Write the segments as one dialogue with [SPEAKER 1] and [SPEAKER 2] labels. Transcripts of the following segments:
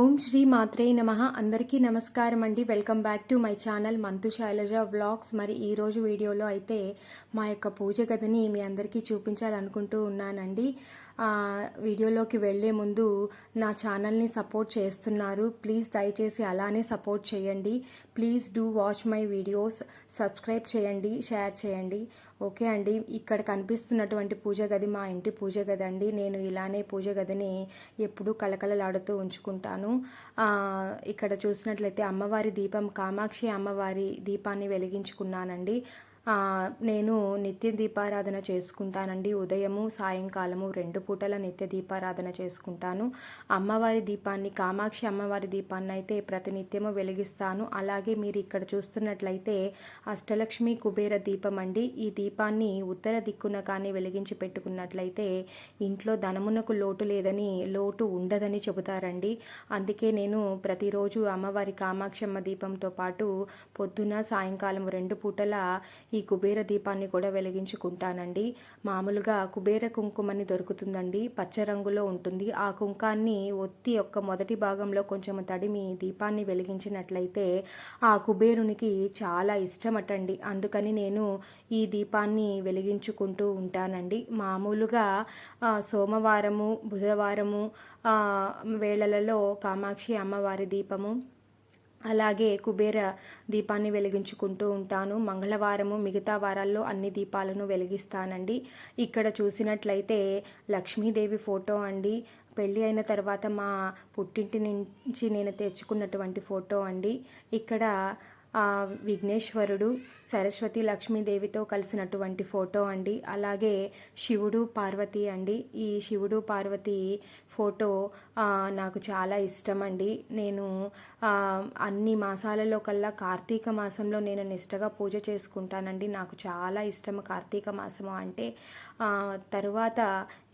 [SPEAKER 1] ఓం శ్రీ మాత్రే నమ. అందరికీ నమస్కారం అండి welcome back to my channel Manthu Sailaja vlogs. మరి ఈరోజు వీడియోలో అయితే మా యొక్క పూజ గదిని మీ అందరికీ చూపించాలనుకుంటూ ఉన్నానండి. వీడియోలోకి వెళ్ళే ముందు నా ఛానల్ని సపోర్ట్ చేస్తున్నారు. ప్లీజ్ దయచేసి అలానే సపోర్ట్ చేయండి. Please do watch my videos. Subscribe చేయండి షేర్ చేయండి. ఓకే అండి ఇక్కడ కనిపిస్తున్నటువంటి పూజ గది మా ఇంటి పూజ గది అండి. నేను ఇలానే పూజ గదిని ఎప్పుడూ కలకలలాడుతూ ఉంచుకుంటాను. ఇక్కడ చూసినట్లయితే అమ్మవారి దీపం కామాక్షి అమ్మవారి దీపాన్ని వెలిగించుకున్నానండి. నేను నిత్య దీపారాధన చేసుకుంటానండి. ఉదయము సాయంకాలము రెండు పూటల నిత్య దీపారాధన చేసుకుంటాను. అమ్మవారి దీపాన్ని కామాక్షి అమ్మవారి దీపాన్ని అయితే ప్రతినిత్యము వెలిగిస్తాను. అలాగే మీరు ఇక్కడ చూస్తున్నట్లయితే అష్టలక్ష్మి కుబేర దీపం అండి ఈ దీపాన్ని ఉత్తర దిక్కున కానీ వెలిగించి పెట్టుకున్నట్లయితే ఇంట్లో ధనమునకు లోటు లేదని లోటు ఉండదని చెబుతారండి. అందుకే నేను ప్రతిరోజు అమ్మవారి కామాక్షమ్మ దీపంతో పాటు పొద్దున సాయంకాలం రెండు పూటల ఈ కుబేర దీపాన్ని కూడా వెలిగించుకుంటానండి. మామూలుగా కుబేర కుంకుమని దొరుకుతుందండి. పచ్చ రంగులో ఉంటుంది. ఆ కుంకాన్ని ఒత్తి యొక్క మొదటి భాగంలో కొంచెం తడిమి దీపాన్ని వెలిగించినట్లయితే ఆ కుబేరునికి చాలా ఇష్టమటండి. అందుకని నేను ఈ దీపాన్ని వెలిగించుకుంటూ ఉంటానండి. మామూలుగా సోమవారము బుధవారము వేళలలో కామాక్షి అమ్మవారి దీపము అలాగే కుబేర దీపాన్ని వెలిగించుకుంటూ ఉంటాను. మంగళవారము మిగతా వారాల్లో అన్ని దీపాలను వెలిగిస్తానండి. ఇక్కడ చూసినట్లయితే లక్ష్మీదేవి ఫోటో అండి. పెళ్ళి అయిన తర్వాత మా పుట్టింటి నుంచి నేను తెచ్చుకున్నటువంటి ఫోటో అండి. ఇక్కడ విఘ్నేశ్వరుడు సరస్వతి లక్ష్మీదేవితో కలిసినటువంటి ఫోటో అండి. అలాగే శివుడు పార్వతి అండి. ఈ శివుడు పార్వతి ఫోటో నాకు చాలా ఇష్టం అండి. నేను అన్ని మాసాలలో కల్లా కార్తీక మాసంలో నేను నిష్టగా పూజ చేసుకుంటానండి. నాకు చాలా ఇష్టం కార్తీక మాసము అంటే. తరువాత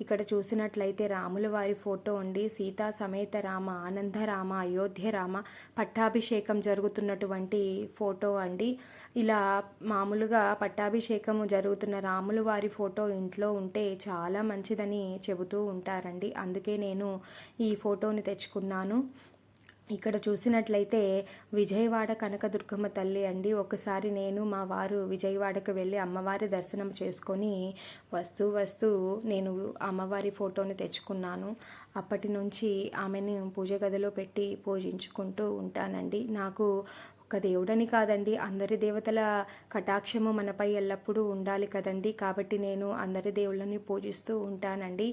[SPEAKER 1] ఇక్కడ చూసినట్లయితే రాముల వారి ఫోటో అండి సీతా సమేత రామ ఆనందరామ అయోధ్య రామ పట్టాభిషేకం జరుగుతున్నటువంటి ఫోటో అండి. ఇలా మామూలుగా పట్టాభిషేకము జరుగుతున్న రాముల వారి ఫోటో ఇంట్లో ఉంటే చాలా మంచిదని చెబుతూ ఉంటారండి. అందుకే నేను ఈ ఫోటోని తెచ్చుకున్నాను. ఇక్కడ చూసినట్లయితే విజయవాడ కనకదుర్గమ్మ తల్లి అండి. ఒకసారి నేను మా వారు విజయవాడకు వెళ్ళి అమ్మవారి దర్శనం చేసుకొని వస్తూ వస్తూ నేను అమ్మవారి ఫోటోని తెచ్చుకున్నాను. అప్పటి నుంచి ఆమెను పూజ గదిలో పెట్టి పూజించుకుంటూ ఉంటానండి. నాకు ఒక దేవుడని కాదండి. అందరి దేవతల కటాక్షము మనపై ఎల్లప్పుడూ ఉండాలి కదండి. కాబట్టి నేను అందరి దేవుళ్ళని పూజిస్తూ ఉంటానండి.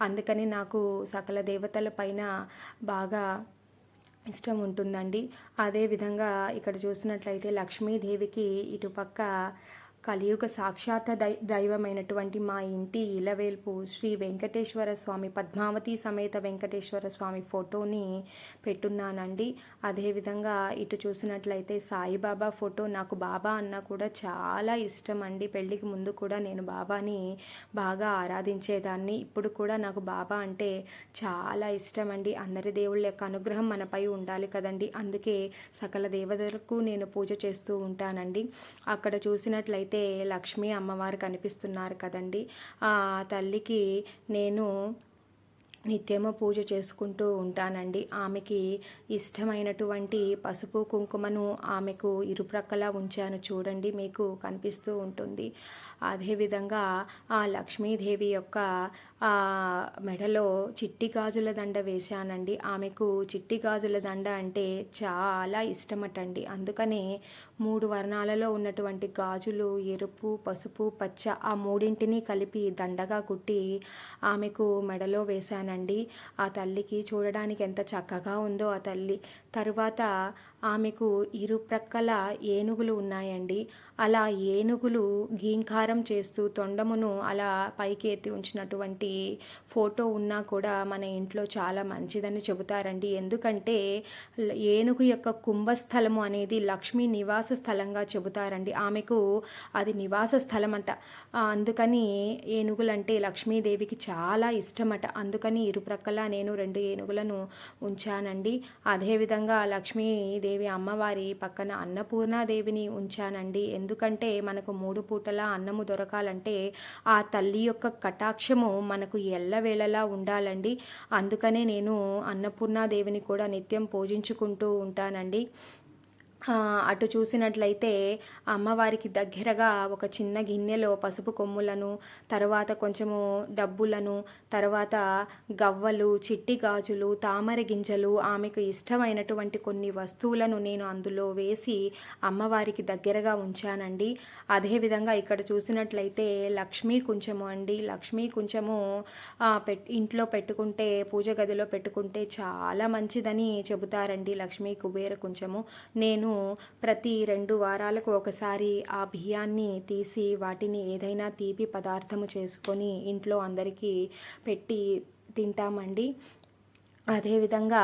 [SPEAKER 1] అందుకని నాకు సకల దేవతల పైన బాగా ఇష్టం ఉంటుందండి. అదేవిధంగా ఇక్కడ చూసినట్లయితే లక్ష్మీదేవికి ఇటుపక్క కలియుగ సాక్షాత్ దై దైవమైనటువంటి మా ఇంటి ఇలవేల్పు శ్రీ వెంకటేశ్వర స్వామి పద్మావతి సమేత వెంకటేశ్వర స్వామి ఫోటోని పెట్టున్నానండి. అదేవిధంగా ఇటు చూసినట్లయితే సాయిబాబా ఫోటో నాకు బాబా అన్న కూడా చాలా ఇష్టం అండి పెళ్ళికి ముందు కూడా నేను బాబాని బాగా ఆరాధించేదాన్ని. ఇప్పుడు కూడా నాకు బాబా అంటే చాలా ఇష్టం అండి అందరి దేవుళ్ళ యొక్క అనుగ్రహం మనపై ఉండాలి కదండి. అందుకే సకల దేవతలకు నేను పూజ చేస్తూ ఉంటానండి. అక్కడ చూసినట్లయితే లక్ష్మీ అమ్మవారు కనిపిస్తున్నారు కదండి. ఆ తల్లికి నేను నిత్యము పూజ చేసుకుంటూ ఉంటానండి. ఆమెకి ఇష్టమైనటువంటి పసుపు కుంకుమను ఆమెకు ఇరుప్రక్కలా ఉంచాను చూడండి మీకు కనిపిస్తూ ఉంటుంది. అదేవిధంగా ఆ లక్ష్మీదేవి యొక్క ఆ మెడలో చిట్టి గాజుల దండ వేశానండి. ఆమెకు చిట్టి గాజుల దండ అంటే చాలా ఇష్టమటండి. అందుకనే మూడు వర్ణాలలో ఉన్నటువంటి గాజులు ఎరుపు పసుపు పచ్చ ఆ మూడింటిని కలిపి దండగా కుట్టి ఆమెకు మెడలో వేశానండి. ఆ తల్లికి చూడడానికి ఎంత చక్కగా ఉందో ఆ తల్లి. తరువాత ఆమెకు ఇరుప్రక్కల ఏనుగులు ఉన్నాయండి. అలా ఏనుగులు గీంకారం చేస్తూ తొండమును అలా పైకి ఎత్తి ఉంచినటువంటి ఫోటో ఉన్నా కూడా మన ఇంట్లో చాలా మంచిదని చెబుతారండి. ఎందుకంటే ఏనుగు యొక్క కుంభస్థలము అనేది లక్ష్మీ నివాస స్థలంగా చెబుతారండి. ఆమెకు అది నివాస స్థలం అంట అందుకని ఏనుగులంటే లక్ష్మీదేవికి చాలా ఇష్టమట. అందుకని ఇరుప్రక్కల నేను రెండు ఏనుగులను ఉంచానండి. అదేవిధంగా లక్ష్మీదేవి అమ్మవారి పక్కన అన్నపూర్ణాదేవిని ఉంచానండి. ఎందుకంటే మనకు మూడు పూటలా అన్నము దొరకాలంటే ఆ తల్లి యొక్క కటాక్షము మనకు ఎల్లవేళలా ఉండాలండి. అందుకనే నేను అన్నపూర్ణాదేవిని కూడా నిత్యం పూజించుకుంటూ ఉంటానండి. అటు చూసినట్లయితే అమ్మవారికి దగ్గరగా ఒక చిన్న గిన్నెలో పసుపు కొమ్ములను తర్వాత కొంచెము డబ్బులను తర్వాత గవ్వలు చిట్టి గాజులు తామర గింజలు ఆమెకు ఇష్టమైనటువంటి కొన్ని వస్తువులను నేను అందులో వేసి అమ్మవారికి దగ్గరగా ఉంచానండి. అదేవిధంగా ఇక్కడ చూసినట్లయితే లక్ష్మీ కుంచము అండి. లక్ష్మీ కుంచము పెట్ ఇంట్లో పెట్టుకుంటే పూజ గదిలో పెట్టుకుంటే చాలా మంచిదని చెబుతారండి లక్ష్మీ కుబేర కుంచము. నేను ప్రతి రెండు వారాలకు ఒకసారి ఆ బియ్యాన్ని తీసి వాటిని ఏదైనా తీపి పదార్థము చేసుకొని ఇంట్లో అందరికీ పెట్టి తింటామండి. అదేవిధంగా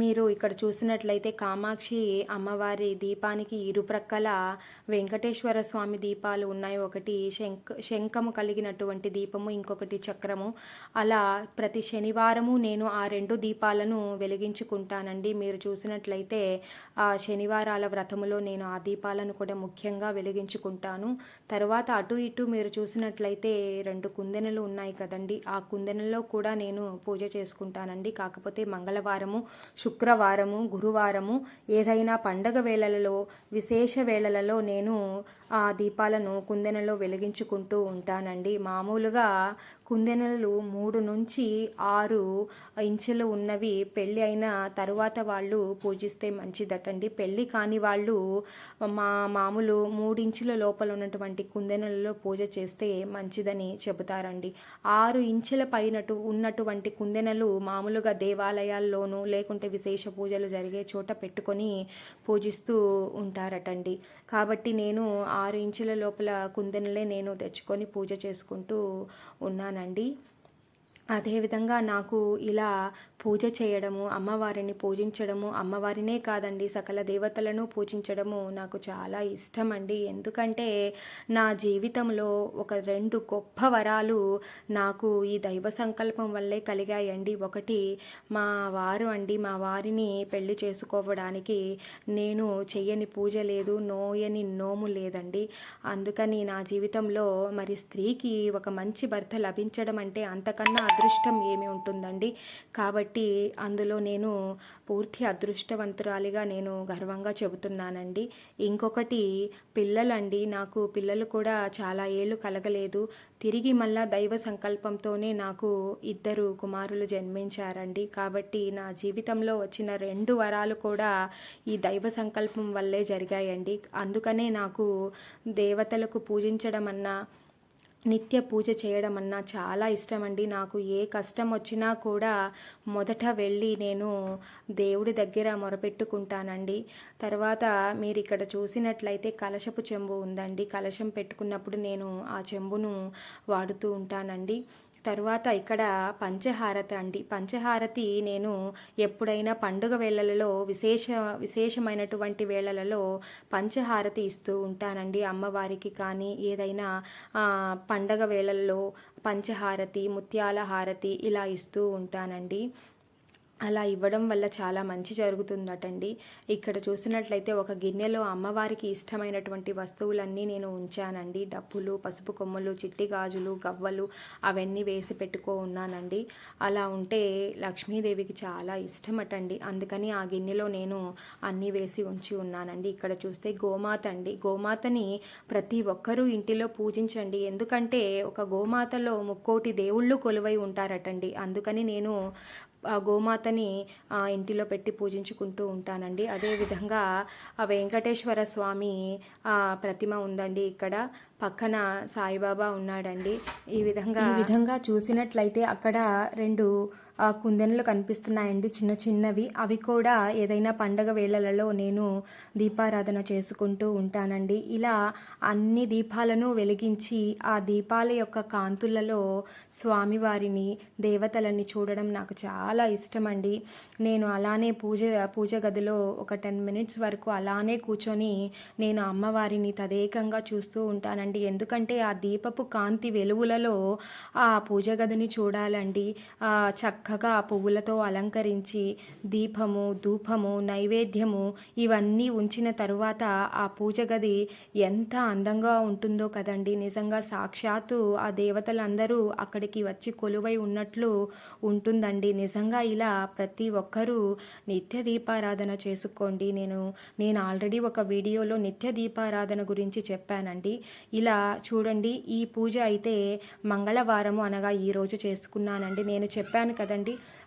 [SPEAKER 1] మీరు ఇక్కడ చూసినట్లయితే కామాక్షి అమ్మవారి దీపానికి ఇరుప్రక్కల వెంకటేశ్వర స్వామి దీపాలు ఉన్నాయి. ఒకటి శంఖ శంఖము కలిగినటువంటి దీపము ఇంకొకటి చక్రము. అలా ప్రతి శనివారము నేను ఆ రెండు దీపాలను వెలిగించుకుంటానండి. మీరు చూసినట్లయితే ఆ శనివారాల వ్రతములో నేను ఆ దీపాలను కూడా ముఖ్యంగా వెలిగించుకుంటాను. తర్వాత అటు ఇటు మీరు చూసినట్లయితే రెండు కుందెనలు ఉన్నాయి కదండి. ఆ కుందెనలో కూడా నేను పూజ చేసుకుంటానండి. కాకపోతే మంగళవారము శుక్రవారము గురువారము ఏదైనా పండగ వేళలలో విశేష వేళలలో నేను ఆ దీపాలను కుందెనలో వెలిగించుకుంటూ ఉంటానండి. మామూలుగా కుందెనలు మూడు నుంచి ఆరు ఇంచులు ఉన్నవి పెళ్ళి అయిన తరువాత వాళ్ళు పూజిస్తే మంచిదటండి. పెళ్ళి కాని వాళ్ళు మా మామూలు మూడించుల లోపల ఉన్నటువంటి కుందెనలలో పూజ చేస్తే మంచిదని చెబుతారండి. ఆరు ఇంచుల పైనటు ఉన్నటువంటి కుందెనలు మామూలుగా దేవాలయాల్లోనూ లేకుంటే విశేష పూజలు జరిగే చోట పెట్టుకొని పూజిస్తూ ఉంటారటండి. కాబట్టి నేను ఆరు ఇంచుల లోపల కుందెనలే నేను తెచ్చుకొని పూజ చేసుకుంటూ ఉన్నానండి. అదేవిధంగా నాకు ఇలా పూజ చేయడము అమ్మవారిని పూజించడము అమ్మవారినే కాదండి సకల దేవతలను పూజించడము నాకు చాలా ఇష్టం అండి ఎందుకంటే నా జీవితంలో ఒక రెండు గొప్ప వరాలు నాకు ఈ దైవ సంకల్పం వల్లే కలిగాయండి. ఒకటి మా వారు అండి మా వారిని పెళ్ళి చేసుకోవడానికి నేను చెయ్యని పూజ లేదు నోయని నోము లేదండి. అందుకని నా జీవితంలో మరి స్త్రీకి ఒక మంచి భర్త లభించడం అంటే అంతకన్నా అదృష్టం ఏమి ఉంటుందండి? కాబట్టి అందులో నేను పూర్తి అదృష్టవంతురాలిగా నేను గర్వంగా చెబుతున్నానండి. ఇంకొకటి పిల్లలండి. నాకు పిల్లలు కూడా చాలా ఏళ్ళు కలగలేదు. తిరిగి మళ్ళా దైవ సంకల్పంతోనే నాకు ఇద్దరు కుమారులు జన్మించారండి. కాబట్టి నా జీవితంలో వచ్చిన రెండు వరాలు కూడా ఈ దైవ సంకల్పం వల్లే జరిగాయండి. అందుకనే నాకు దేవతలకు పూజించడం అన్నా నిత్య పూజ చేయడం అన్నా చాలా ఇష్టం అండి నాకు ఏ కష్టం వచ్చినా కూడా మొదట వెళ్ళి నేను దేవుడి దగ్గర మొరపెట్టుకుంటానండి. తర్వాత మీరు ఇక్కడ చూసినట్లయితే కలశపు చెంబు ఉందండి. కలశం పెట్టుకున్నప్పుడు నేను ఆ చెంబును వాడుతూ ఉంటానండి. తర్వాత ఇక్కడ పంచహారతి అండి. పంచహారతి నేను ఎప్పుడైనా పండుగ వేళలలో విశేష విశేషమైనటువంటి వేళలలో పంచహారతి ఇస్తూ ఉంటానండి. అమ్మవారికి కానీ ఏదైనా పండగ వేళల్లో పంచహారతి ముత్యాల హారతి ఇలా ఇస్తూ ఉంటానండి. అలా ఇవ్వడం వల్ల చాలా మంచి జరుగుతుందటండి. ఇక్కడ చూసినట్లయితే ఒక గిన్నెలో అమ్మవారికి ఇష్టమైనటువంటి వస్తువులన్నీ నేను ఉంచానండి. డప్పులు పసుపు కొమ్మలు చిట్టి గాజులు గవ్వలు అవన్నీ వేసి పెట్టుకో ఉన్నానండి. అలా ఉంటే లక్ష్మీదేవికి చాలా ఇష్టమటండి. అందుకని ఆ గిన్నెలో నేను అన్నీ వేసి ఉంచి ఉన్నానండి. ఇక్కడ చూస్తే గోమాత అండి. గోమాతని ప్రతి ఒక్కరూ ఇంటిలో పూజించండి. ఎందుకంటే ఒక గోమాతలో ముక్కోటి దేవుళ్ళు కొలువై ఉంటారటండి. అందుకని నేను ఆ గోమాతని ఆ ఇంటిలో పెట్టి పూజించుకుంటూ ఉంటానండి. అదేవిధంగా ఆ వెంకటేశ్వర స్వామి ఆ ప్రతిమ ఉందండి ఇక్కడ. పక్కన సాయిబాబా ఉన్నాడండి. ఈ విధంగా ఈ విధంగా చూసినట్లయితే అక్కడ రెండు కుందెనలు కనిపిస్తున్నాయండి చిన్న చిన్నవి. అవి కూడా ఏదైనా పండగ వేళలలో నేను దీపారాధన చేసుకుంటూ ఉంటానండి. ఇలా అన్ని దీపాలను వెలిగించి ఆ దీపాల యొక్క కాంతులలో స్వామివారిని దేవతలని చూడడం నాకు చాలా ఇష్టమండి. నేను అలానే పూజ పూజ గదిలో ఒక టెన్ మినిట్స్ వరకు అలానే కూర్చొని నేను అమ్మవారిని తదేకంగా చూస్తూ ఉంటానండి. ఎందుకంటే ఆ దీపపు కాంతి వెలుగులలో ఆ పూజ గదిని చూడాలండి. చక్క చక్కగా ఆ పువ్వులతో అలంకరించి దీపము ధూపము నైవేద్యము ఇవన్నీ ఉంచిన తరువాత ఆ పూజ గది ఎంత అందంగా ఉంటుందో కదండి. నిజంగా సాక్షాత్తు ఆ దేవతలందరూ అక్కడికి వచ్చి కొలువై ఉన్నట్లు ఉంటుందండి. నిజంగా ఇలా ప్రతి ఒక్కరూ నిత్య దీపారాధన చేసుకోండి. నేను నేను ఆల్రెడీ ఒక వీడియోలో నిత్య దీపారాధన గురించి చెప్పానండి. ఇలా చూడండి ఈ పూజ అయితే మంగళవారము అనగా ఈరోజు చేసుకున్నానండి. నేను చెప్పాను కదండి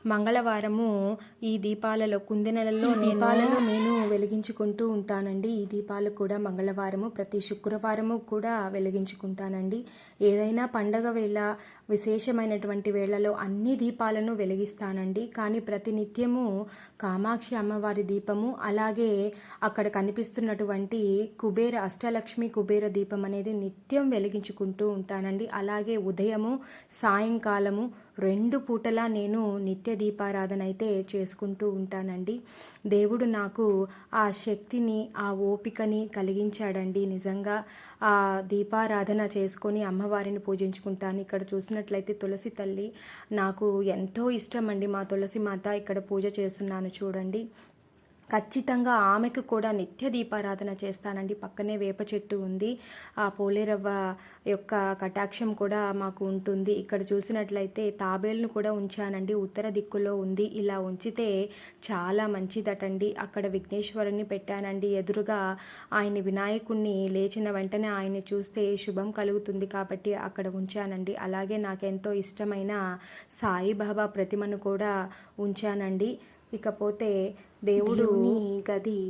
[SPEAKER 1] మంగళవారము ఈ దీపాలలో కుందెనలలో దీపాలను నేను వెలిగించుకుంటూ ఉంటానండి. ఈ దీపాలు కూడా మంగళవారము ప్రతి శుక్రవారము కూడా వెలిగించుకుంటానండి. ఏదైనా పండగ వేళ విశేషమైనటువంటి వేళలో అన్ని దీపాలను వెలిగిస్తానండి. కానీ ప్రతినిత్యము కామాక్షి అమ్మవారి దీపము అలాగే అక్కడ కనిపిస్తున్నటువంటి కుబేర అష్టలక్ష్మి కుబేర దీపం అనేది నిత్యం వెలిగించుకుంటూ ఉంటానండి. అలాగే ఉదయము సాయంకాలము రెండు పూటలా నేను నిత్య దీపారాధన అయితే చేసుకుంటూ ఉంటానండి. దేవుడు నాకు ఆ శక్తిని ఆ ఓపికని కలిగించాడండి. నిజంగా ఆ దీపారాధన చేసుకొని అమ్మవారిని పూజించుకుంటాను. ఇక్కడ చూసినట్లయితే తులసి తల్లి నాకు ఎంతో ఇష్టం అండి మా తులసి మాత ఇక్కడ పూజ చేస్తున్నాను చూడండి. ఖచ్చితంగా ఆమెకు కూడా నిత్య దీపారాధన చేస్తానండి. పక్కనే వేప చెట్టు ఉంది. ఆ పోలేరవ్వ యొక్క కటాక్షం కూడా మాకు ఉంటుంది. ఇక్కడ చూసినట్లయితే తాబేలును కూడా ఉంచానండి. ఉత్తర దిక్కులో ఉంది. ఇలా ఉంచితే చాలా మంచిదటండి. అక్కడ విఘ్నేశ్వరుని పెట్టానండి. ఎదురుగా ఆయన వినాయకుణ్ణి లేచిన వెంటనే ఆయన్ని చూస్తే శుభం కలుగుతుంది కాబట్టి అక్కడ ఉంచానండి. అలాగే నాకెంతో ఇష్టమైన సాయిబాబా ప్రతిమను కూడా ఉంచానండి. ఇకపోతే దేవుడు గది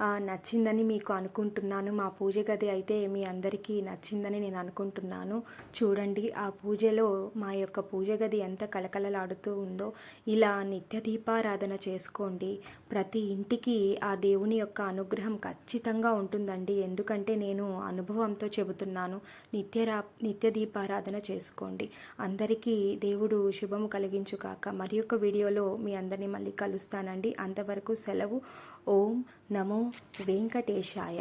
[SPEAKER 1] నచ్చిందని మీకు అనుకుంటున్నాను. మా పూజ గది అయితే మీ అందరికీ నచ్చిందని నేను అనుకుంటున్నాను. చూడండి ఆ పూజలో మా యొక్క పూజ గది ఎంత కలకలలాడుతూ ఉందో ఇలా నిత్య దీపారాధన చేసుకోండి. ప్రతి ఇంటికి ఆ దేవుని యొక్క అనుగ్రహం ఖచ్చితంగా ఉంటుందండి. ఎందుకంటే నేను అనుభవంతో చెబుతున్నాను నిత్యరా నిత్య దీపారాధన చేసుకోండి. అందరికీ దేవుడు శుభము కలిగించుగాక. మరి యొక్క వీడియోలో మీ అందరినీ మళ్ళీ కలుస్తానండి. అంతవరకు సెలవు. ఓం నమో వెంకటేశాయ.